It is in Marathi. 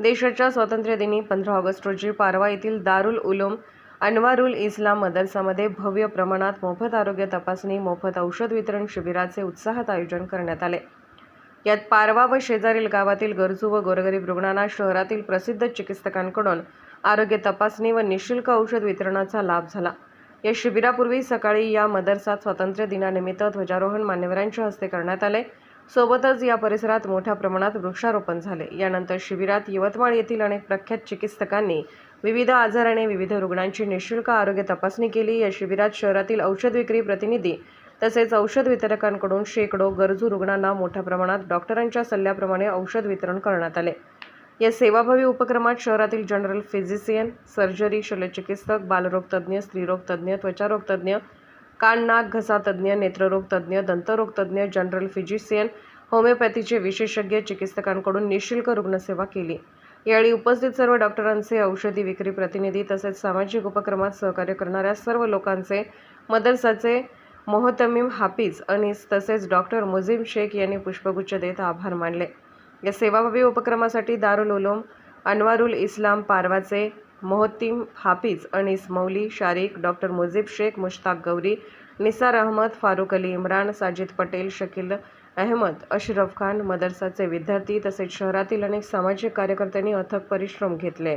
देशाच्या स्वातंत्र्यदिनी पंधरा ऑगस्ट रोजी पारवा येथील दारुल उलूम अनवारुल इस्लाम मदरसामध्ये भव्य प्रमाणात मोफत आरोग्य तपासणी मोफत औषध वितरण शिबिराचे उत्साहात आयोजन करण्यात आले. यात पारवा व शेजारील गावातील गरजू व गोरगरीब रुग्णांना शहरातील प्रसिद्ध चिकित्सकांकडून आरोग्य तपासणी व निशुल्क औषध वितरणाचा लाभ झाला. या शिबिरापूर्वी सकाळी या मदरसात स्वातंत्र्य दिनानिमित्त ध्वजारोहण मान्यवरांच्या हस्ते करण्यात आले. सोबतच या परिसरात मोठ्या प्रमाणात वृक्षारोपण झाले. यानंतर शिबिरात यवतमाळ येथील अनेक प्रख्यात चिकित्सकांनी विविध आजार आणि विविध रुग्णांची निशुल्क आरोग्य तपासणी केली. या शिबिरात शहरातील औषध विक्री प्रतिनिधी तसेच औषध वितरकांकडून शेकडो गरजू रुग्णांना मोठ्या प्रमाणात डॉक्टरांच्या सल्ल्याप्रमाणे औषध वितरण करण्यात आले. या सेवाभावी उपक्रमात शहरातील जनरल फिजिशियन सर्जरी शल्यचिकित्सक बालरोगतज्ञ स्त्रीरोगतज्ञ स्त्रीरोग त्वचारोग कान नाक घसा तज्ज्ञ नेत्ररोग तज्ज्ञ दंतरोग तज्ज्ञ जनरल फिजिशियन होमिओपॅथीचे विशेषज्ञ चिकित्सकांकडून निशुल्क रुग्णसेवा केली. यावेळी उपस्थित सर्व डॉक्टरांचे औषधी विक्री प्रतिनिधी तसेच सामाजिक उपक्रमात सहकार्य करणाऱ्या सर्व लोकांचे मदरसाचे मोहतमीम हाफिज आणि तसेच डॉक्टर मुझीम शेख यांनी पुष्पगुच्छ देत आभार मानले. या सेवाभावी उपक्रमासाठी दारुल उलूम अनवारुल इस्लाम पारवाचे मोहतीम हाफिज अनिस मौली शारिक डॉक्टर मुजीब शेख मुश्ताक गौरी निसार अहमद फारुक अली इम्रान साजिद पटेल शकील अहमद अशरफ खान मदरसाचे विद्यार्थी तसेच शहरातील अनेक सामाजिक कार्यकर्त्यांनी अथक परिश्रम घेतले.